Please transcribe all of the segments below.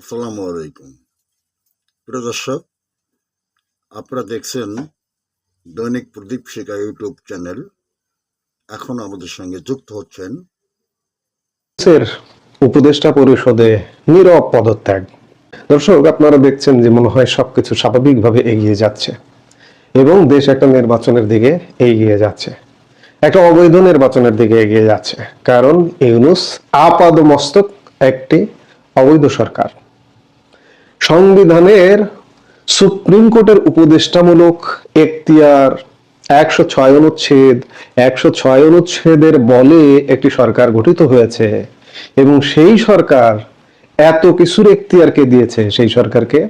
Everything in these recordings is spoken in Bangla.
আসসালামু আলাইকুম। প্রিয় দর্শক, আপনারা দেখছেন দৈনিক প্রদীপ শিকা ইউটিউব চ্যানেল। এখন আমাদের সঙ্গে যুক্ত হচ্ছেন উপদেষ্টা পরিষদে নীরব পদত্যাগ। দর্শক, আপনারা দেখছেন যে মনে হয় সবকিছু স্বাভাবিকভাবে এগিয়ে যাচ্ছে এবং দেশ একটা নির্বাচনের দিকে এগিয়ে যাচ্ছে। একটা অবৈধ নির্বাচনের দিকে এগিয়ে যাচ্ছে। কারণ ইউনুস আপাদ মস্তক একটি অবৈধ সরকার। সংবিধানের সুপ্রিম কোর্টের উপদেষ্টামূলক এখতিয়ার একশো ছয় অনুচ্ছেদ, একশো ছয় অনুচ্ছেদের বলে একটি সরকার গঠিত হয়েছে। এবং সেই সরকার এত কিছুর এখতিয়ারকে দিয়েছে, সেই সরকারকে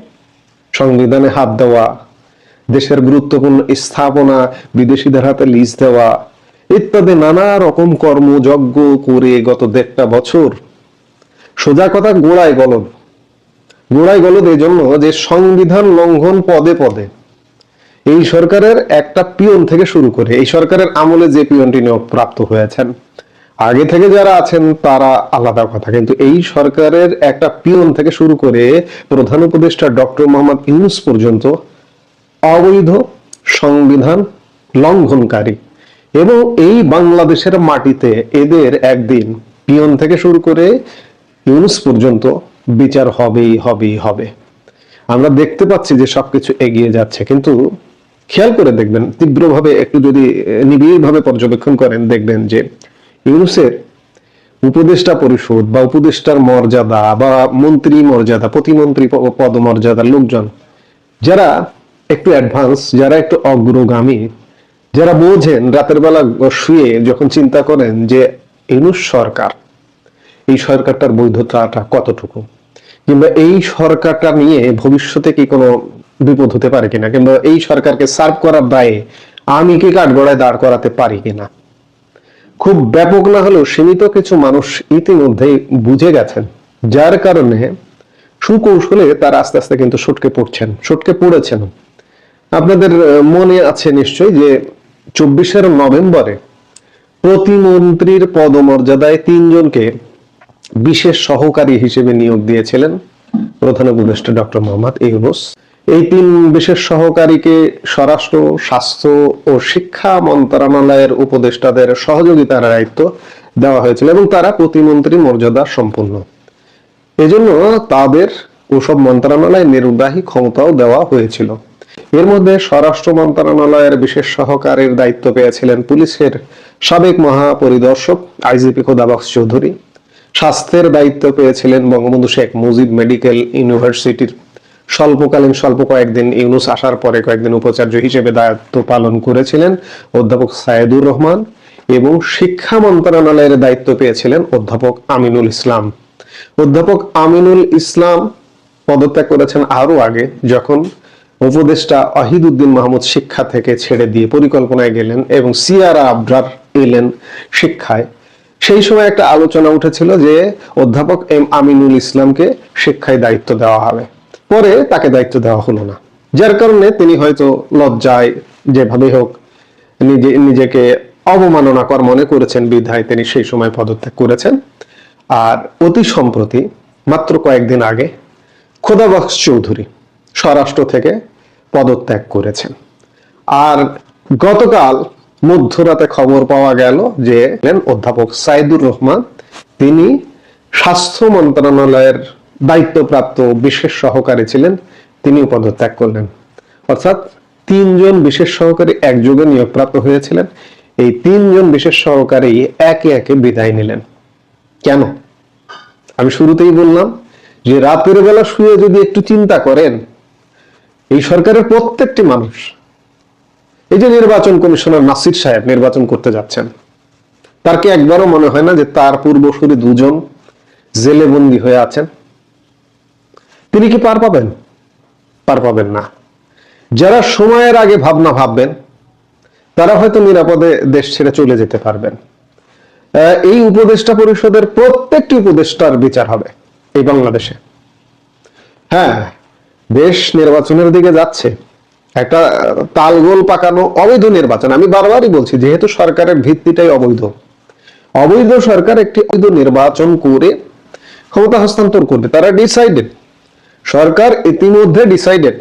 সংবিধানে হাত দেওয়া, দেশের গুরুত্বপূর্ণ স্থাপনা, বিদেশিদের হাতে লিজ দেওয়া ইত্যাদি নানা রকম কর্মযজ্ঞ করে গত দেড়টা বছর সোজা কথা গোড়ায় গলদ গোড়ায় গলদ জন্য যে সংবিধান লঙ্ঘন পদে পদে। এই সরকারের একটা পিয়ন থেকে শুরু করে, এই সরকারের আমলে যে পিয়নটি নিয়োগ প্রাপ্ত হয়েছেন, আগে থেকে যারা আছেন তারা আলাদা কথা। কিন্তু এই সরকারের একটা পিয়ন থেকে শুরু করে প্রধান উপদেষ্টা ডক্টর মোহাম্মদ ইউনুস পর্যন্ত অবৈধ সংবিধান লঙ্ঘনকারী এবং এই বাংলাদেশের মাটিতে এদের একদিন পিয়ন থেকে শুরু করে ইউনুস পর্যন্ত বিচার হবেই হবেই, হবে। আমরা দেখতে পাচ্ছি যে সবকিছু এগিয়ে যাচ্ছে, কিন্তু খেয়াল করে দেখবেন, তীব্রভাবে একটু যদি নিবিড়ভাবে পর্যবেক্ষণ করেন, দেখবেন যে ইউনুসের উপদেষ্টা পরিষদ বা উপদেষ্টার মর্যাদা বা মন্ত্রী মর্যাদা, প্রতিমন্ত্রী পদমর্যাদার লোকজন, যারা একটু অ্যাডভান্স যারা একটু অগ্রগামী, যারা বোঝেন, রাতের বেলা শুয়ে যখন চিন্তা করেন যে ইউনুস সরকার, এই সরকারটার বৈধতাটা কতটুকু? কিংবা এই সরকারটা নিয়ে ভবিষ্যতে কি কোনো বিপদ হতে পারে কিনা? কিংবা এই সরকারকে সার্ভ করার দায়ে আমি কি কাঠগড়ায় দাঁড় করাতে পারি কিনা? খুব ব্যাপক না হলেও সীমিত কিছু মানুষ ইতিমধ্যেই বুঝে গেছেন, যার কারণে সুকৌশলে তারা আস্তে আস্তে কিন্তু সটকে পড়ছেন, সটকে পড়েছেন। আপনাদের মনে আছে নিশ্চয়ই যে চব্বিশের নভেম্বরে প্রতিমন্ত্রীর পদমর্যাদায় তিনজনকে বিশেষ সহকারী হিসেবে নিয়োগ দিয়েছিলেন প্রধান উপদেষ্টা ডক্টর মোহাম্মদ ইউনুস। এই তিন বিশেষ সহকারীকে স্বরাষ্ট্র, স্বাস্থ্য ও শিক্ষা মন্ত্রণালয়ের উপদেষ্টাদের সহযোগিতার দায়িত্ব দেওয়া হয়েছিল এবং তারা প্রতিমন্ত্রী মর্যাদা সম্পন্ন। এজন্য তাদের ওসব মন্ত্রণালয় নির্বাহী ক্ষমতাও দেওয়া হয়েছিল। এর মধ্যে স্বরাষ্ট্র মন্ত্রণালয়ের বিশেষ সহকারীর দায়িত্ব পেয়েছিলেন পুলিশের সাবেক মহাপরিদর্শক আইজিপি খোদাবক্স চৌধুরী। স্বাস্থ্যের দায়িত্ব পেয়েছিলেন বঙ্গবন্ধু শেখ মুজিব মেডিকেল ইউনিভার্সিটির। স্বল্পকালীন স্বল্প কয়েকদিন ইউনুস আসার পরে কয়েকদিন উপাচার্য হিসেবে দায়িত্ব পালন করেছিলেন অধ্যাপক সায়েদুর রহমান এবং শিক্ষা মন্ত্রণালয়ের দায়িত্ব পেয়েছিলেন অধ্যাপক আমিনুল ইসলাম। অধ্যাপক আমিনুল ইসলাম পদত্যাগ করেছেন আরও আগে, যখন উপদেষ্টা অহিদুদ্দিন মাহমুদ শিক্ষা থেকে ছেড়ে দিয়ে পরিকল্পনায় গেলেন এবং সিয়ারা আবরার এলেন শিক্ষায়। সেই সময় একটা আলোচনা উঠেছিল যে অধ্যাপক এম আমিনুল ইসলামকে শিক্ষায় দায়িত্ব দেওয়া হবে। পরে তাকে দায়িত্ব দেওয়া হলো না। যার কারণে তিনি হয়তো লজ্জায় যেভাবে হোক নিজে, নিজেকে অবমাননাকর মনে করেছেন, বিধায় তিনি সেই সময় পদত্যাগ করেছেন। আর অতি সম্প্রতি, মাত্র কয়েকদিন আগে খোদাবক্স চৌধুরী স্বরাষ্ট্র থেকে পদত্যাগ করেছেন। আর গতকাল মধ্যরাতে খবর পাওয়া গেল যে অধ্যাপক সাইদুর রহমান। তিনি স্বাস্থ্য মন্ত্রণালয়ের দায়িত্বপ্রাপ্ত বিশেষ সহকারী ছিলেন। তিনিও পদত্যাগ করলেন। অর্থাৎ তিনজন বিশেষ সহকারী একযোগে নিয়োগপ্রাপ্ত হয়েছিলেন। এই তিনজন বিশেষ সহকারী একে একে বিদায় নিলেন। কেন? আমি শুরুতেই বললাম যে রাতের বেলা শুয়ে যদি একটু চিন্তা করেন, এই সরকারের প্রত্যেকটি মানুষ এই যে নির্বাচন কমিশনার নাসির সাহেব নির্বাচন করতে যাচ্ছেন, তার কি একবারও মনে হয় না যে তার পূর্বসূরি দুজন জেলে বন্দী হয়ে আছেন? তিনি কি পার পাবেন? পার পাবেন না। যারা সময়ের আগে ভাবনা ভাববেন, তারা হয়তো নিরাপদে দেশ ছেড়ে চলে যেতে পারবেন। এই উপদেষ্টা পরিষদের প্রত্যেকটি উপদেষ্টার বিচার হবে এই বাংলাদেশে। হ্যাঁ দেশ নির্বাচনের দিকে যাচ্ছে। একটা তালগোল পাকানো অবৈধ নির্বাচন। আমি বারবারই বলছি, যেহেতু সরকারের ভিত্তিটাই অবৈধ। অবৈধ সরকার একটি অবৈধ নির্বাচন করে ক্ষমতা হস্তান্তর করবে। তারা ডিসাইডেড সরকার ইতিমধ্যে ডিসাইডেড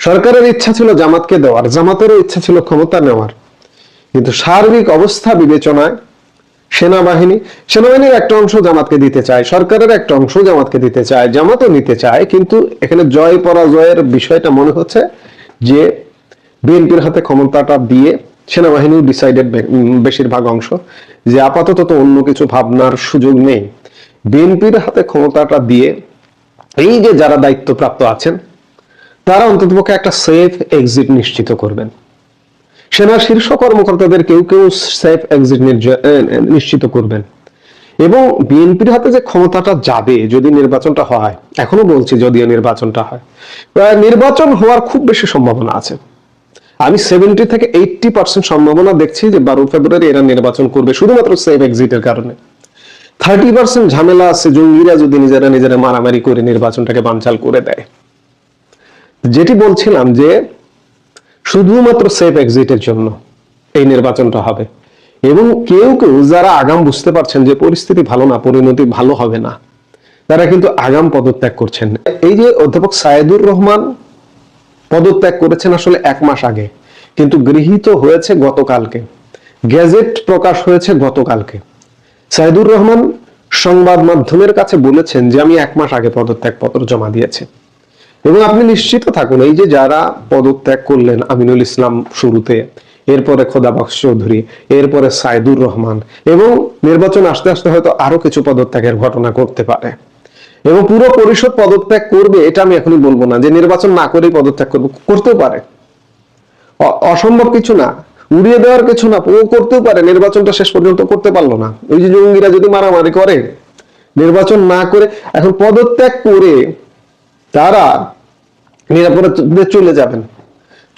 সরকারের ইচ্ছা ছিল জামাতকে দেওয়ার। জামাতেরও ইচ্ছা ছিল ক্ষমতা নেওয়ার। কিন্তু সার্বিক অবস্থা বিবেচনায় সেনাবাহিনী, সেনাবাহিনীর একটা অংশ জামাতকে দিতে চায়, সরকারের একটা অংশ জামাতকে দিতে চায়, জামাতও নিতে চায়, কিন্তু এখানে জয় পরাজয়ের বিষয়টা মনে হচ্ছে যে বিএনপির হাতে ক্ষমতাটা দিয়ে সেনাবাহিনী ডিসাইডেড বেশিরভাগ অংশ যে আপাতত তো অন্য কিছু ভাবনার সুযোগ নেই। বিএনপির হাতে ক্ষমতাটা দিয়ে এই যে যারা দায়িত্বপ্রাপ্ত আছেন, তারা অন্ততপক্ষে একটা সেফ এক্সিট নিশ্চিত করবেন। সেনার শীর্ষ কর্মকর্তাদের কেউ কেউ সেফ এক্সিট নিশ্চিত করবেন। এবং বিএনপির হাতে যে ক্ষমতাটা যাবে যদি নির্বাচনটা হয়, এখনও বলছি যদিও নির্বাচনটা হয় নির্বাচন হওয়ার খুব বেশি সম্ভাবনা আছে। আমি সেভেন্টি থেকে এইটটি পার্সেন্ট সম্ভাবনা দেখছি যে বারো ফেব্রুয়ারি এরা নির্বাচন করবে শুধুমাত্র সেফ এক্সিটের কারণে। থার্টি পার্সেন্ট ঝামেলা আছে, জঙ্গিরা যদি নিজেরা নিজেরা মারামারি করে নির্বাচনটাকে বানচাল করে দেয়। যেটি বলছিলাম যে শুধুমাত্র সেফ এক্সিটের জন্য এই নির্বাচনটা হবে। এবং কেউ কেউ যারা আগাম বুঝতে পারছেন যে পরিস্থিতি ভালো না, পরিণতি ভালো হবে না, তারা কিন্তু আগাম পদত্যাগ করছেন। এই যে অধ্যাপক সায়েদুর রহমান পদত্যাগ করেছেন আসলে এক মাস আগে, কিন্তু গৃহীত হয়েছে গতকালকে, গ্যাজেট প্রকাশ হয়েছে গতকালকে। সাইদুর রহমান সংবাদ মাধ্যমের কাছে বলেছেন যে আমি এক মাস আগে পদত্যাগ পত্র জমা দিয়েছি। এবং আপনি নিশ্চিত থাকুন, এই যে যারা পদত্যাগ করলেন আমিনুল ইসলাম শুরুতে, এরপরে খোদাবক্স চৌধুরী, এরপরে সাইদুর রহমান, এবং নির্বাচন আসতে আসতে হয়তো আরও কিছু পদত্যাগের ঘটনা করতে পারে। এবং পুরো পরিষদ পদত্যাগ করবে, এটা আমি এখনই বলব না, যে নির্বাচন না করেই পদত্যাগ করবে, করতেও পারে। অসম্ভব কিছু না, উড়িয়ে দেওয়ার কিছু না, ও করতেও পারে, নির্বাচনটা শেষ পর্যন্ত করতে পারল না। ওই যে জঙ্গিরা যদি মারামারি করে, নির্বাচন না করে, এখন পদত্যাগ করে তারা নিরাপদে চলে যাবেন।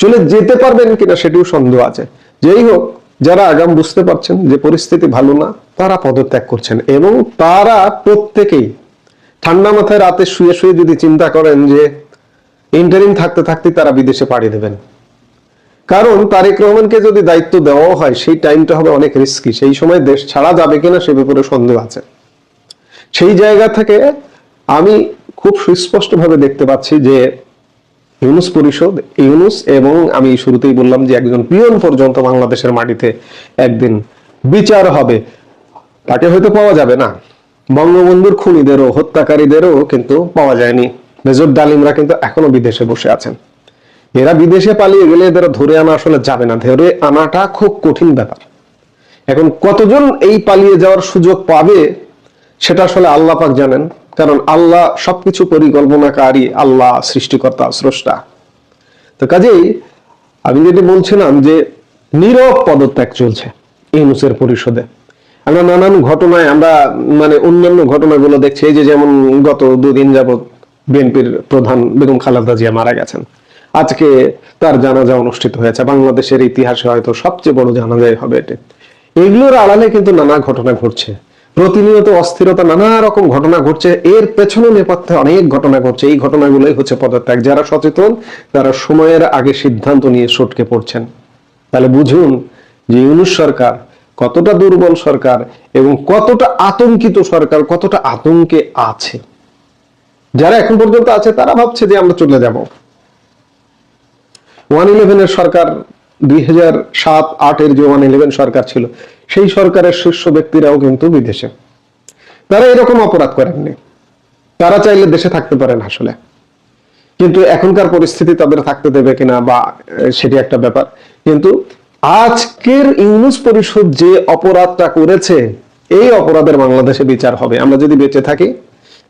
চলে যেতে পারবেন কিনা সেটিও সন্দেহ আছে। যেই হোক, যারা আগাম বুঝতে পারছেন যে পরিস্থিতি ভালো না, তারা পদত্যাগ করছেন এবং তারা প্রত্যেকেই ঠান্ডা মাথায় রাতে শুয়ে শুয়ে যদি চিন্তা করেন যে ইন্টারিম থাকতে থাকতে তারা বিদেশে পাড়ি দেবেন। কারণ তারেক রহমানকে যদি দায়িত্ব দেওয়া হয়, সেই টাইমটা হবে অনেক রিস্কি সেই সময় দেশ ছাড়া যাবে কিনা সে ব্যাপারে সন্দেহ আছে। সেই জায়গা থেকে আমি খুব সুস্পষ্টভাবে দেখতে পাচ্ছি যে ইউনুস পরিষদ, ইউনুস এবং আমি শুরুতেই বললাম যে একজন পিয়ন পর্যন্ত বাংলাদেশের মাটিতে একদিন বিচার হবে। তাকে হয়তো পাওয়া যাবে না। বঙ্গবন্ধুর খুনিদেরও, হত্যাকারীদেরও কিন্তু পাওয়া যায়নি। মেজর ডালিমরা কিন্তু এখনও বিদেশে বসে আছেন। এরা বিদেশে পালিয়ে গেলে এদের ধরে আনা আসলে যাবে না। ধরে আনাটা খুব কঠিন ব্যাপার। এখন কতজন এই পালিয়ে যাওয়ার সুযোগ পাবে, সেটা আসলে আল্লাহ পাক জানেন। কারণ আল্লাহ সবকিছু পরিকল্পনাকারী আল্লাহ সৃষ্টিকর্তা, স্রষ্টা। তো কাজেই আমি যেটি বলছিলাম যে নীরব পদত্যাগ চলছে ইউনুসের পরিষদে। আমরা নানান ঘটনায়, আমরা মানে অন্যান্য ঘটনাগুলো দেখছি, এই যে যেমন গত দুদিন যাবৎ বিএনপির প্রধান বেগম খালেদা জিয়া মারা গেছেন। আজকে তার জানাজা অনুষ্ঠিত হয়েছে। বাংলাদেশের ইতিহাসে হয়তো সবচেয়ে বড় জানাজাই হবে এটি। এগুলোর আড়ালে কিন্তু নানা ঘটনা ঘটছে। প্রতিনিয়ত অস্থিরতা নানা রকম ঘটনা ঘটছে। এর পেছনে নেপথ্যে অনেক ঘটনা ঘটছে। এই ঘটনাগুলোই হচ্ছে পদত্যাগ। যারা সচেতন, তারা সময়ের আগে সিদ্ধান্ত নিয়ে সটকে পড়ছেন। তাহলে বুঝুন যে ইউনুস সরকার কতটা দুর্বল সরকার এবং কতটা আতঙ্কিত সরকার, কতটা আতঙ্কে আছে। যারা এখন পর্যন্ত আছে, তারা ভাবছে যে আমরা চলে যাব। ওয়ান ইলেভেনের সরকার দুই হাজার সাত আটের যে ওয়ান ইলেভেন সরকার ছিল সেই সরকারের শীর্ষ ব্যক্তিরাও কিন্তু বিদেশে। তারা এরকম অপরাধ করেননি। তারা চাইলে দেশে থাকতে পারেন আসলে। কিন্তু এখনকার পরিস্থিতি তাদের থাকতে দেবে কিনা বা সেটি একটা ব্যাপার। কিন্তু আজকের ইউনুস পরিষদ যে অপরাধটা করেছে, এই অপরাধের বাংলাদেশে বিচার হবে। আমরা যদি বেঁচে থাকি,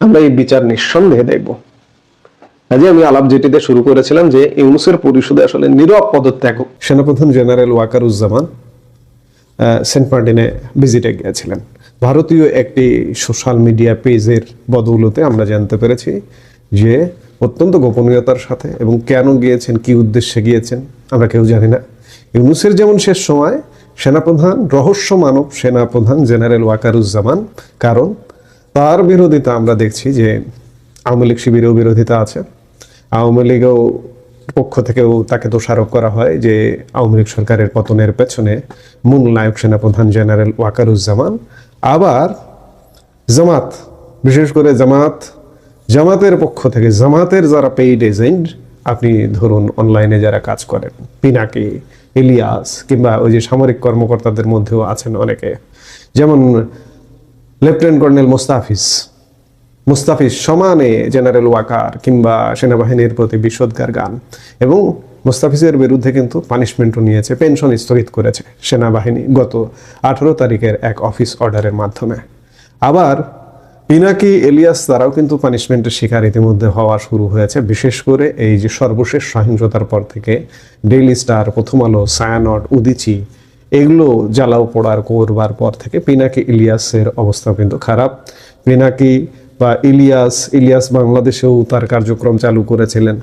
আমরা এই বিচার নিঃসন্দেহে দেখব। কাজে আমি আলাপ যেটিতে শুরু করেছিলাম যে ইউনুসের পরিষদে আসলে নীরব পদত্যাগ সেনাপ্রধান জেনারেল ওয়াকারুজ্জামান সেন্ট মার্টিনে ভিজিটে গিয়েছিলেন। ভারতীয় একটি সোশ্যাল মিডিয়া পেজের বদৌলতে আমরা জানতে পেরেছি যে অত্যন্ত গোপনীয়তার সাথে এবং কেন গিয়েছেন, কি উদ্দেশ্যে গিয়েছেন, আমরা কেউ জানি না। ইউনুসের যেমন শেষ সময় সেনাপ্রধান, রহস্য মানব সেনাপ্রধান জেনারেল ওয়াকারুজ্জামান, কারণ তার বিরোধিতা আমরা দেখছি যে আওয়ামী লীগ শিবিরেও বিরোধিতা আছে। আওয়ামী লীগও পক্ষ থেকেও তাকে দোষারোপ করা হয় যে আওয়ামী লীগ সরকারের পতনের পেছনে মূল নায়ক সেনাপ্রধান জেনারেল ওয়াকারুজ্জামান, আবার জামাত, বিশেষ করে জামাত, জামাতের পক্ষ থেকে, জামাতের যারা পেইড এজেন্ট আপনি ধরুন অনলাইনে যারা কাজ করেন, পিনাকি, ইলিয়াস, কিংবা ওই যে সামরিক কর্মকর্তাদের মধ্যেও আছেন অনেকে। যেমন লেফটেন্যান্ট কর্নেল মোস্তাফিজ মুস্তাফিজ সমানে জেনারেল ওয়াকার কিংবা সেনাবাহিনীর প্রতি বিষোদ্গার গান। এবং মুস্তাফিজের বিরুদ্ধে কিন্তু পানিশমেন্টও নিয়েছে, পেনশন স্থগিত করেছে সেনাবাহিনী গত আঠারো তারিখের এক অফিস অর্ডারের মাধ্যমে। আবার পিনাকি এলিয়াস তারাও কিন্তু পানিশমেন্টের শিকার ইতিমধ্যে হওয়া শুরু হয়েছে। বিশেষ করে এই যে সর্বশেষ সহিংসতার পর থেকে ডেইলি স্টার, প্রথম আলো সায়ানট উদিচি, এগুলো জ্বালাও পোড়ার করবার পর থেকে পিনাকি ইলিয়াসের অবস্থা কিন্তু খারাপ। পিনাকি বা ইলিয়াস ইলিয়াস বাংলাদেশেও তার কার্যক্রম চালু করেছিলেন।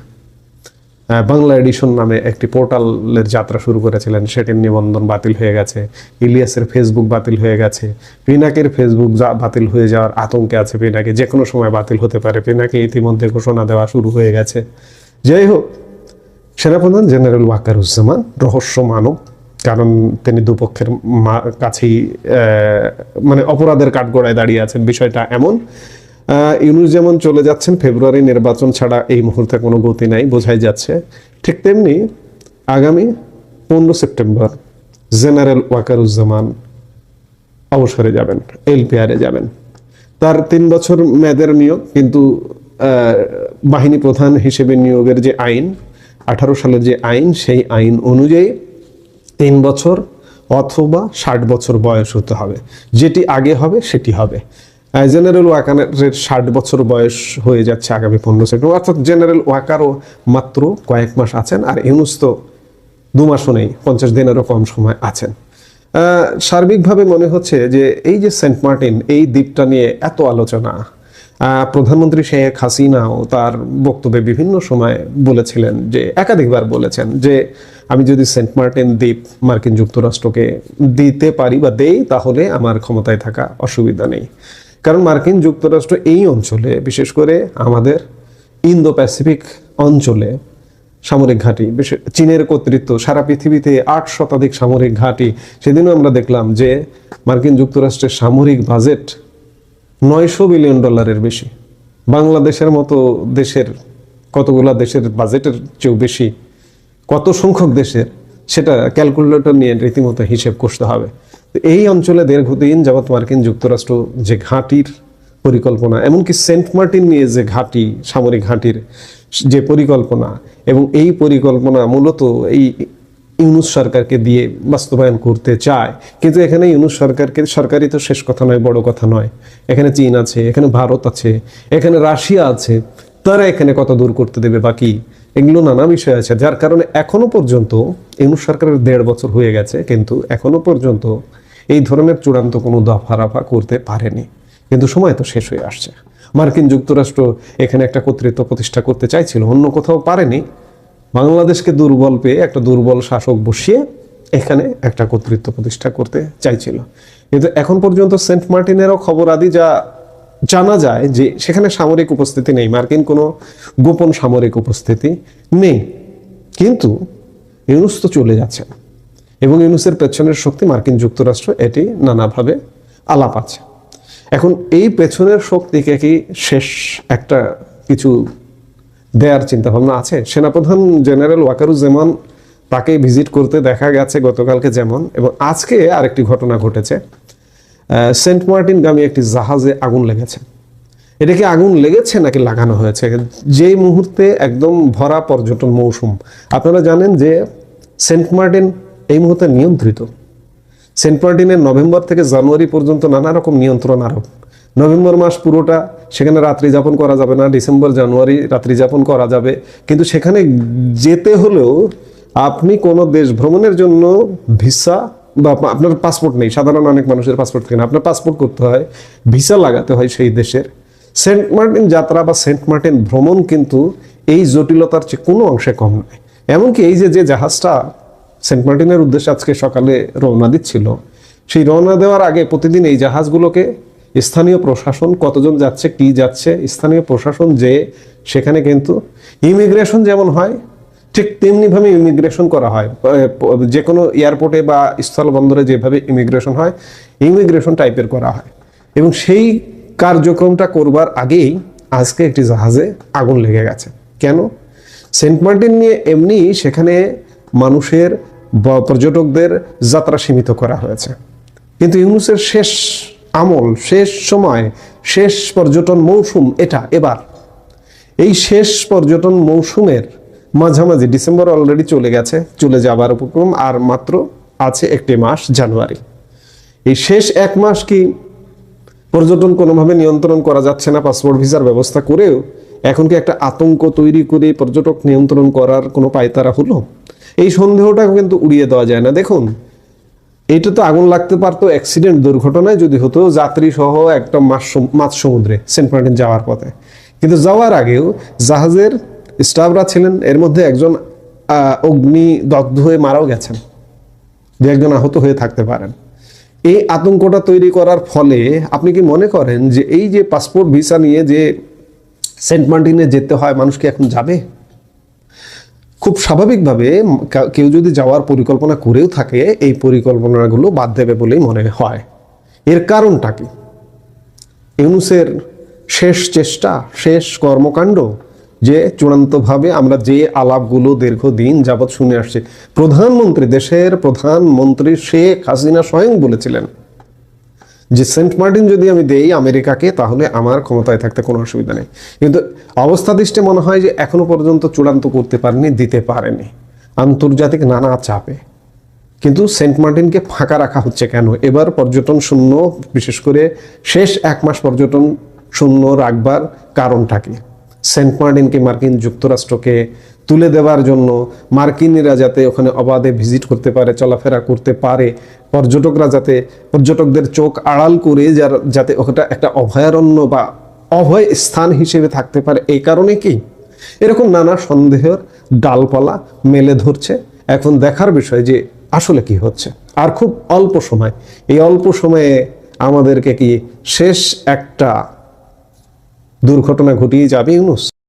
বাংলা এডিশন নামে একটি পোর্টালের যাত্রা শুরু করেছিলেন। সেটির নিবন্ধন বাতিল হয়ে গেছে। ইলিয়াসের ফেসবুক বাতিল হয়ে গেছে। পিনাকের ফেসবুক যা- বাতিল হয়ে যাওয়ার আতঙ্কে আছে পিনাকি। যে কোনো সময় বাতিল হতে পারে। পিনাকি ইতিমধ্যে ঘোষণা দেওয়া শুরু হয়ে গেছে। যাই হোক, সেনাপ্রধান জেনারেল ওয়াকারুজ্জামান রহস্য মানব কারণ তিনি দুপক্ষের কাছেই মানে অপরাধের কাঠগড়ায় দাঁড়িয়ে আছেন। বিষয়টা এমন ইউনুস যেমন চলে যাচ্ছেন, ফেব্রুয়ারি নির্বাচন ছাড়া এই মুহূর্তে কোনো গতি নাই, বোঝাই যাচ্ছে। ঠিক তেমনি আগামী পনেরো সেপ্টেম্বর জেনারেল ওয়াকারুজ্জামান অবসরে যাবেন, এলপিআরে যাবেন। তার তিন বছর মেয়াদের নিয়োগ, কিন্তু বাহিনী প্রধান হিসেবে নিয়োগের যে আইন, আঠারো সালের যে আইন, সেই আইন অনুযায়ী তিন বছর অথবা ষাট বছর বয়স হতে হবে। যেটি আগে হবে, সেটি হবে। জেনারেল ওয়াকারের ষাট বছর বয়স হয়ে যাচ্ছে আগামী পনেরো সেপ্টেম্বর। অর্থাৎ জেনারেল ওয়াকারও মাত্র কয়েক মাস আছেন আর ইউনুস তো দু মাসও নেই, পঞ্চাশ দিনেরও কম সময় আছেন। সার্বিকভাবে মনে হচ্ছে যে এই যে সেন্ট মার্টিন এই দ্বীপটা নিয়ে এত আলোচনা প্রধানমন্ত্রী শেখ হাসিনাও তার বক্তব্যে বিভিন্ন সময় বলেছিলেন যে, একাধিকবার বলেছেন যে, আমি যদি সেন্ট মার্টিন দ্বীপ মার্কিন যুক্তরাষ্ট্রকে দিতে পারি বা দেই, তাহলে আমার ক্ষমতায় থাকা অসুবিধা নেই। কারণ মার্কিন যুক্তরাষ্ট্র এই অঞ্চলে, বিশেষ করে আমাদের ইন্দো প্যাসিফিক অঞ্চলে সামরিক ঘাঁটি চীনের কর্তৃত্ব, সারা পৃথিবীতে আট শতাধিক সামরিক ঘাঁটি। সেদিনও আমরা দেখলাম যে মার্কিন যুক্তরাষ্ট্রের সামরিক বাজেট নয়শো বিলিয়ন ডলারের বেশি। বাংলাদেশের মতো দেশের, কতগুলা দেশের বাজেটের চেয়েও বেশি, কত সংখ্যক দেশের, সেটা ক্যালকুলেটর নিয়ে রীতিমতো হিসেব করতে হবে। এই অঞ্চলে দীর্ঘদিন যাবৎ মার্কিন যুক্তরাষ্ট্র যে ঘাঁটির পরিকল্পনা, এমনকি সেন্ট মার্টিন নিয়ে যে ঘাঁটি, সামরিক ঘাঁটির যে পরিকল্পনা এবং এই পরিকল্পনা মূলত এই ইউনুস সরকারকে দিয়ে বাস্তবায়ন করতে চায়। কিন্তু এখানে ইউনুস সরকারকে, সরকারই তো শেষ কথা নয়, বড় কথা নয়। এখানে চীন আছে, এখানে ভারত আছে, এখানে রাশিয়া আছে, তারা এখানে কত দূর করতে দেবে বাকি এগুলো নানা বিষয় আছে, যার কারণে এখনও পর্যন্ত ইউনুস সরকারের দেড় বছর হয়ে গেছে, কিন্তু এখনও পর্যন্ত এই ধরনের চূড়ান্ত কোনো দফা রাফা করতে পারেনি। কিন্তু সময় তো শেষ হয়ে আসছে। মার্কিন যুক্তরাষ্ট্র এখানে একটা কর্তৃত্ব প্রতিষ্ঠা করতে চাইছিল, অন্য কোথাও পারেনি। বাংলাদেশকে দুর্বল পেয়ে একটা দুর্বল শাসক বসিয়ে এখানে একটা কর্তৃত্ব প্রতিষ্ঠা করতে চাইছিল। কিন্তু এখন পর্যন্ত সেন্ট মার্টিনেরও খবর আদি যা জানা যায় যে সেখানে সামরিক উপস্থিতি নেই, মার্কিন কোনো গোপন সামরিক উপস্থিতি নেই। কিন্তু ইউনুস তো চলে যাচ্ছেন। এবং ইউনুসের পেছনের শক্তি মার্কিন যুক্তরাষ্ট্র এটি নানাভাবে আলাপ আছে। এখন এই পেছনের শক্তিকে কি শেষ একটা কিছু দেয়ার চিন্তা ভাবনা আছে? সেনাপ্রধান জেনারেল ওয়াকারুজ্জামান তাকে ভিজিট করতে দেখা গেছে গতকালকে যেমন, এবং আজকে আরেকটি ঘটনা ঘটেছে। সেন্ট মার্টিন গামী একটি জাহাজে আগুন লেগেছে। এটা কি আগুন লেগেছে নাকি লাগানো হয়েছে? যেই মুহূর্তে একদম ভরা পর্যটন মৌসুম। আপনারা জানেন যে সেন্ট মার্টিন এই মুহূর্তে নিয়ন্ত্রিত। সেন্ট মার্টিনের নভেম্বর থেকে জানুয়ারি পর্যন্ত নানা রকম নিয়ন্ত্রণ আরোপ। নভেম্বর মাস পুরোটা সেখানে রাত্রি যাপন করা যাবে না, ডিসেম্বর, জানুয়ারি রাত্রি যাপন করা যাবে। কিন্তু সেখানে যেতে হলেও আপনি কোনো দেশ ভ্রমণের জন্য ভিসা বা আপনার পাসপোর্ট নেই। সাধারণ অনেক মানুষের পাসপোর্ট থাকে না। আপনার পাসপোর্ট করতে হয়, ভিসা লাগাতে হয় সেই দেশের। সেন্ট মার্টিন যাত্রা বা সেন্ট মার্টিন ভ্রমণ কিন্তু এই জটিলতার চেয়ে কোনো অংশে কম নয়। এমনকি এই যে যে জাহাজটা সেন্ট মার্টিনের উদ্দেশ্যে আজকে সকালে রওনা দিচ্ছিল। সেই রওনা দেওয়ার আগে প্রতিদিন এই জাহাজগুলোকে স্থানীয় প্রশাসন, কতজন যাচ্ছে, কি যাচ্ছে, স্থানীয় প্রশাসন যে, সেখানে কিন্তু ইমিগ্রেশন যেমন হয়, ঠিক তেমনিভাবে ইমিগ্রেশন করা হয়। যে কোনো এয়ারপোর্টে বা স্থলবন্দরে যেভাবে ইমিগ্রেশন হয়, ইমিগ্রেশন টাইপের করা হয়। এবং সেই কার্যক্রমটা করবার আগেই আজকে একটি জাহাজে আগুন লেগে গেছে। কেন? সেন্ট মার্টিন নিয়ে এমনি সেখানে মানুষের পর্যটকদের যাত্রা সীমিত করা হয়েছে। কিন্তু ইউনুসের শেষ আমল, শেষ সময়, শেষ পর্যটন মৌসুম এটা এবার। এই শেষ পর্যটন মৌসুমের মাঝামাঝি ডিসেম্বর অলরেডি চলে গেছে, চলে যাবার উপক্রম, আর মাত্র আছে একটি মাস, জানুয়ারি। এই শেষ এক মাস কি পর্যটন কোনোভাবে নিয়ন্ত্রণ করা যাচ্ছে না, পাসপোর্ট ভিসার ব্যবস্থা করেও, এখন কি একটা আতঙ্ক তৈরি করে পর্যটক নিয়ন্ত্রণ করার কোনো পায়তারা হলো? এই সন্দেহটা কিন্তু উড়িয়ে দেওয়া যায় না। দেখুন, এটা তো আগুন লাগতে পারতো অ্যাক্সিডেন্ট দুর্ঘটনায়, যদি হতো যাত্রী সহ একটা মাছ সমুদ্রে সেন্ট মার্টিন যাওয়ার পথে। কিন্তু যাওয়ার আগেও জাহাজের স্টাফরা ছিলেন, এর মধ্যে একজন অগ্নি দগ্ধ হয়ে মারাও গেছেন। দু একজন আহত হয়ে থাকতে পারেন। এই আতঙ্কটা তৈরি করার ফলে আপনি কি মনে করেন যে এই যে পাসপোর্ট ভিসা নিয়ে যে সেন্ট মার্টিনে যেতে হয়, মানুষ কি এখন যাবে? খুব স্বাভাবিকভাবে কেউ যদি যাওয়ার পরিকল্পনা করেও থাকে, এই পরিকল্পনাগুলো বাদ দেবে বলেই মনে হয়। এর কারণটা কি? ইউনুসের শেষ চেষ্টা, শেষ কর্মকাণ্ড যে চূড়ান্তভাবে আমরা যে আলাপগুলো দীর্ঘদিন যাবৎ শুনে আসছি, প্রধানমন্ত্রী, দেশের প্রধানমন্ত্রী শেখ হাসিনা স্বয়ং বলেছিলেন যে সেন্ট মার্টিন যদি আমি দেই আমেরিকাকে, তাহলে আমার ক্ষমতায় থাকতে কোনো অসুবিধা নেই। কিন্তু অবস্থা দৃষ্টে মনে হয় যে এখনও পর্যন্ত চূড়ান্ত করতে পারেনি, দিতে পারেনি। আন্তর্জাতিক নানা চাপে। কিন্তু সেন্ট মার্টিনকে ফাঁকা রাখা হচ্ছে কেন? এবার পর্যটন শূন্য, বিশেষ করে শেষ এক মাস পর্যটন শূন্য রাখবার কারণটা কি? সেন্ট মার্টিনকে মার্কিন যুক্তরাষ্ট্রকে তুলে দেওয়ার জন্য মার্কিনিরা যাতে ওখানে অবাধে ভিজিট করতে পারে, চলাফেরা করতে পারে, পর্যটকরা যাতে, পর্যটকদের চোখ আড়াল করে যার- যাতে ওটা একটা অভয়ারণ্য বা অভয় স্থান হিসেবে থাকতে পারে, এই কারণে কি? এরকম নানা সন্দেহের ডালপালা মেলে ধরছে। এখন দেখার বিষয় যে আসলে কি হচ্ছে। আর খুব অল্প সময়। এই অল্প সময়ে আমাদেরকে কি শেষ একটা দুর্ঘটনা ঘটিয়ে যাবে, ইউনুস?